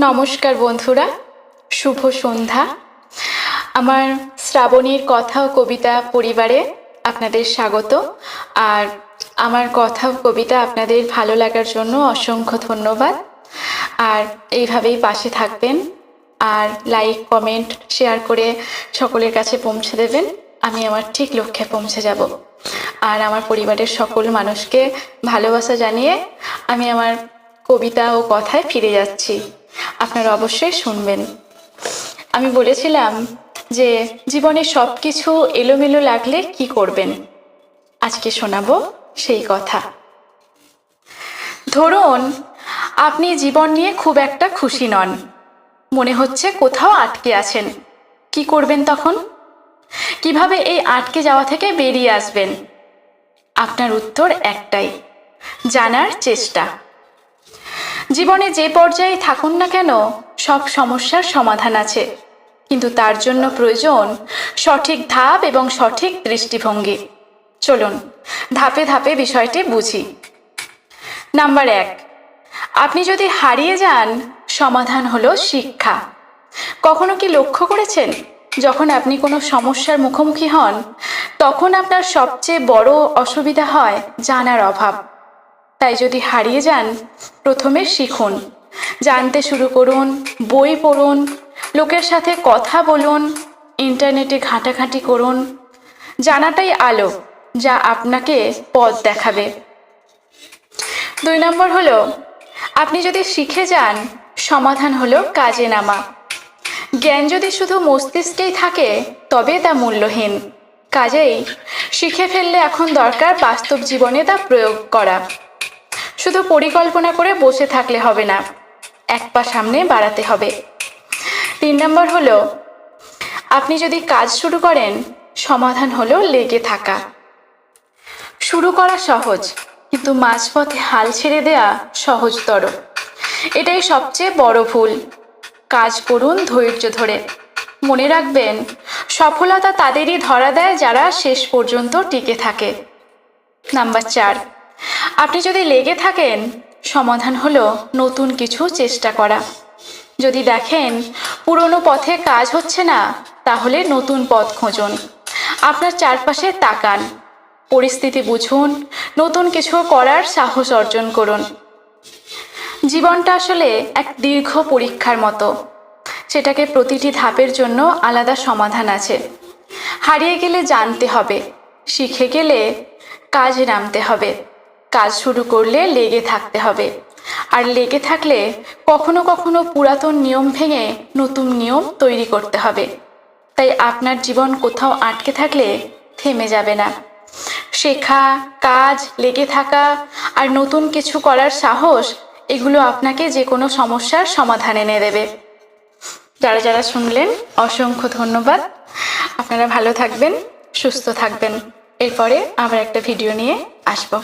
নমস্কার বন্ধুরা, শুভ সন্ধ্যা। আমার শ্রাবণীর কথা ও কবিতা পরিবারে আপনাদের স্বাগত। আর আমার কথা ও কবিতা আপনাদের ভালো লাগার জন্য অসংখ্য ধন্যবাদ। আর এইভাবেই পাশে থাকবেন। আর লাইক কমেন্ট শেয়ার করে সকলের কাছে পৌঁছে দেবেন। আমি আমার ঠিক লক্ষ্যে পৌঁছে যাব। আর আমার পরিবারের সকল মানুষকে ভালোবাসা জানিয়ে আমি আমার কবিতা ও কথায় ফিরে যাচ্ছি। আপনারা অবশ্যই শুনবেন। আমি বলেছিলাম যে জীবনে সব কিছু এলোমেলো লাগলে কি করবেন? আজকে শোনাবো সেই কথা। ধরুন, আপনি জীবন নিয়ে খুব একটা খুশি নন। মনে হচ্ছে কোথাও আটকে আছেন। কি করবেন তখন? কীভাবে এই আটকে যাওয়া থেকে বেরিয়ে আসবেন? আপনার উত্তর একটাই, জানার চেষ্টা। জীবনে যে পর্যায়ে থাকুন না কেন, সব সমস্যার সমাধান আছে। কিন্তু তার জন্য প্রয়োজন সঠিক ধাপ এবং সঠিক দৃষ্টিভঙ্গি। চলুন, ধাপে ধাপে বিষয়টি বুঝি। নাম্বার এক, আপনি যদি হারিয়ে যান, সমাধান হলো শিক্ষা। কখনো কি লক্ষ্য করেছেন, যখন আপনি কোনো সমস্যার মুখোমুখি হন, তখন আপনার সবচেয়ে বড় অসুবিধা হয় জানার অভাব। তাই যদি হারিয়ে যান, প্রথমে শিখুন। জানতে শুরু করুন, বই পড়ুন, লোকের সাথে কথা বলুন, ইন্টারনেটে ঘাঁটাঘাঁটি করুন। জানাটাই আলো, যা আপনাকে পথ দেখাবে। দুই নম্বর হলো, আপনি যদি শিখে যান, সমাধান হলো কাজে নামা। জ্ঞান যদি শুধু মস্তিষ্কেই থাকে, তবে তা মূল্যহীন। কাজেই শিখে ফেললে এখন দরকার বাস্তব জীবনে তা প্রয়োগ করা। শুধু পরিকল্পনা করে বসে থাকলে হবে না, এক পা সামনে বাড়াতে হবে। তিন নম্বর হলো, আপনি যদি কাজ শুরু করেন, সমাধান হলো লেগে থাকা। শুরু করা সহজ, কিন্তু মাঝপথে হাল ছেড়ে দেয়া সহজতর। এটাই সবচেয়ে বড় ভুল। কাজ করুন ধৈর্য ধরে। মনে রাখবেন, সফলতা তাদেরই ধরা দেয় যারা শেষ পর্যন্ত টিকে থাকে। নাম্বার চার আপনি যদি লেগে থাকেন, সমাধান হলো নতুন কিছু চেষ্টা করা। যদি দেখেন পুরনো পথে কাজ হচ্ছে না, তাহলে নতুন পথ খুঁজুন। আপনার চারপাশে তাকান। পরিস্থিতি বুঝুন, নতুন কিছু করার সাহস অর্জন করুন। জীবনটা আসলে এক দীর্ঘ পরীক্ষার মতো। সেটাকে প্রতিটি ধাপের জন্য আলাদা সমাধান আছে। হারিয়ে গেলে জানতে হবে, শিখে গেলে কাজে নামতে হবে। কাজ শুরু করলে লেগে থাকতে হবে। আর লেগে থাকলে কখনো কখনো পুরাতন নিয়ম ভেঙে নতুন নিয়ম তৈরি করতে হবে। তাই আপনার জীবন কোথাও আটকে থাকলে থেমে যাবে না। শেখা, কাজ, লেগে থাকা আর নতুন কিছু করার সাহস, এগুলো আপনাকে যে কোনো সমস্যার সমাধান এনে দেবে। যারা যারা শুনলেন, অসংখ্য ধন্যবাদ। আপনারা ভালো থাকবেন, সুস্থ থাকবেন। এরপরে আবার একটা ভিডিও নিয়ে আসব।